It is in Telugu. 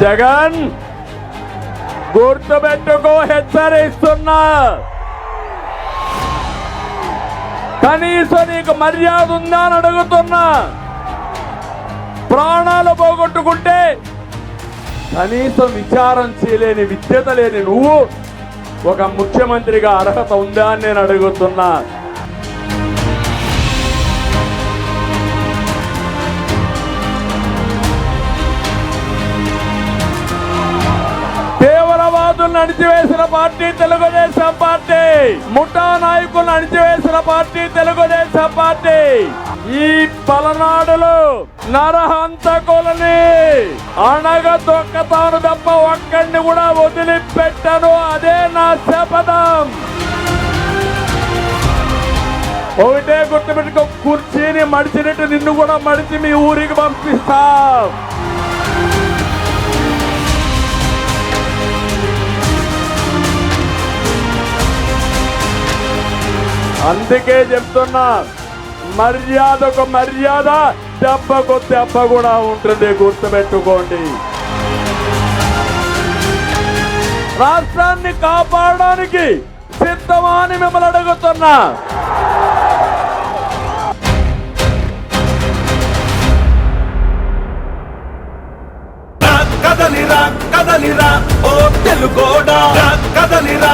జగన్ గుర్తుపెట్టుకో హెచ్చరిస్తున్నా. కనీసం నీకు మర్యాద ఉందా అని అడుగుతున్నా. ప్రాణాలు పోగొట్టుకుంటే కనీసం విచారం చేయలేని విద్యత లేని నువ్వు ఒక ముఖ్యమంత్రిగా అర్హత ఉందా అని నేను అడుగుతున్నా. నాయకులను అణిచివేసిన పార్టీ తెలుగుదేశం పార్టీ. ముఠా నాయకులను అణిచివేసిన పార్టీ తెలుగుదేశం పార్టీ. ఈ పలనాడులో నరహంతకులని అణగ దొక్కతాను తప్ప ఒక్కడిని కూడా వదిలిపెట్టను. అదే నా శపథం. ఒకటే గుర్తుపెట్టుకో కుర్చీని మడిచినట్టు నిన్ను కూడా మడిచి మీ ఊరికి పంపిస్తాం. అందుకే చెప్తున్నా మర్యాదకు మర్యాద దెబ్బకు దెబ్బ కూడా ఉంటుంది గుర్తుపెట్టుకోండి. రాష్ట్రాన్ని కాపాడడానికి సిద్ధమా అని మిమ్మల్ని అడుగుతున్నా. కదలిరా కదలిరా ఓ తెలుగోడా. కదలిరా.